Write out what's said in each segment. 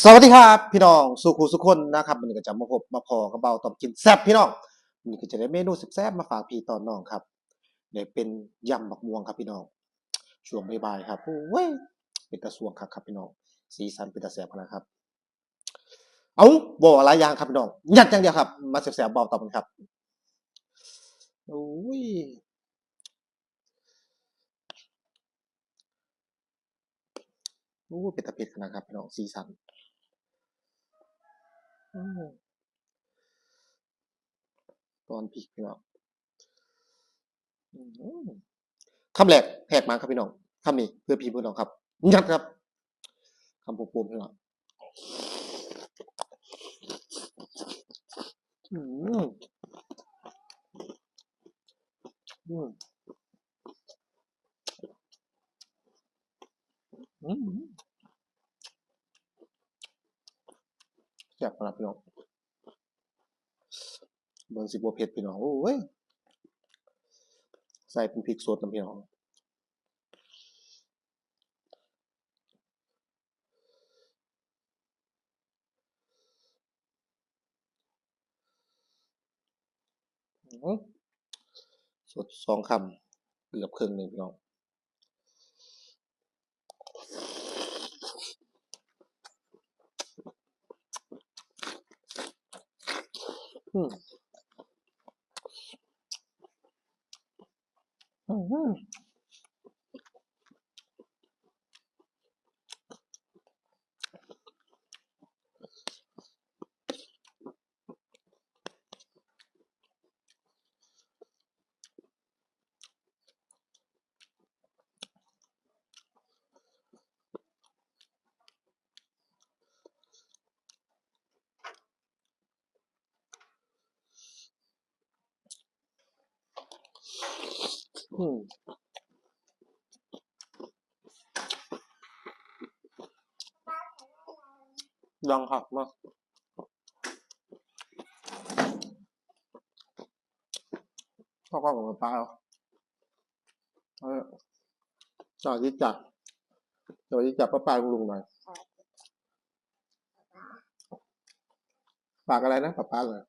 สวัสดีครับพี่น้องสุขุสุคนนะครับวันนี้ก็จะมาพบมาพอกับเบาตอบกินแซ่บพี่น้องวันนี้ก็จะได้เมนูแซ่บมาฝากพี่ตอนน้องครับเนี่ยเป็นยำบักม่วงครับพี่น้องช่วงบ่ายๆครับโอ้ยเป็นตะสวงครับครับพี่น้อง สีสันเป็นตะแซ่บนาดครับ เอาบ่อะไรอย่างครับพี่น้องยัดอย่างเดียวครับ มาแซ่บๆเบาตอบกันครับโอ้ย โอ้เป็นตะเพ็ดขนาดครับพี่น้องสีสันตอนพริกพี่น้องคำแรกแหกมาครับพี่น้องคำนี้เพื่อพี่เพื่อน้องครับยัดครับคำปูมๆพี่น้องอืมอืมอืมแซ่ บขนาดพี่น้องเบิ่งสิบ่เผ็ดพี่น้อง โอ้ย ใส่เป็นพริกสดน้ำพี่น้องสดสองคำ เกือบครึ่งหนึ่งพี่น้อง อืมอืม อืมดังหักมากพ่อก็ของป้าแล้วเออสวัสดีจ้ะสวัสดีจ้ะป้าปาลุงหน่อยฝากอะไรนะป้าป้าเลย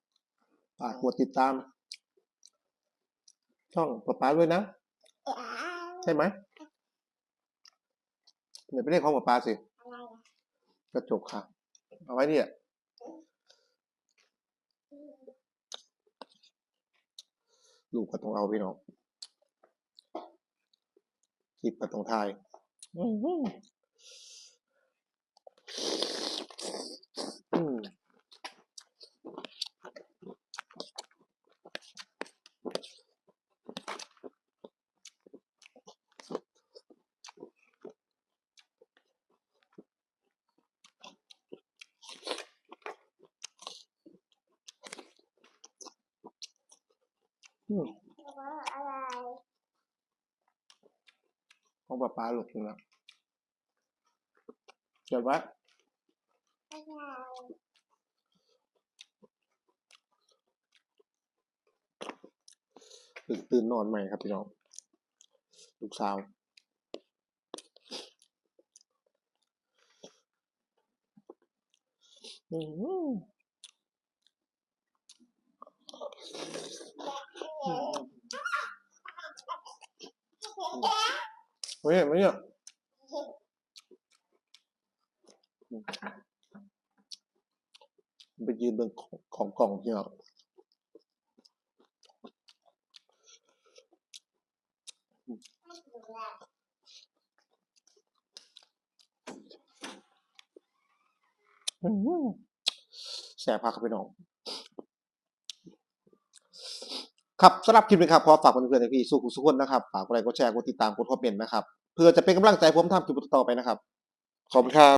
ฝากกดติดตาม ช่องป้าป้าด้วยนะ ใช่ไหมเดี๋ยวไปเรียกของป้าป้าสิกระจกค่ะ เอาไว้เนี่ยลูกก็ต้องเอาพี่น้องคลิปก็ต้องถ่าย ของป้าป้าลูกนะเก็บไว้ตื่นตื่นนอนใหม่ครับพี่น้องลูกสาวอืม ไม่เห็นไหมเนี่ยไปยืนบนของกล่องพี่น้อแสบพักครับพี่อง ครับสำหรับคลิปนี้ครับขอฝากเพื่อนๆในพี่สู้คุณสุขคนนะครับฝากกดไลค์กดแชร์กดติดตามกดคอมเมนต์นะครับเพื่อจะเป็นกำลังใจผมทำคลิปต่อไปนะครับขอบคุณครับ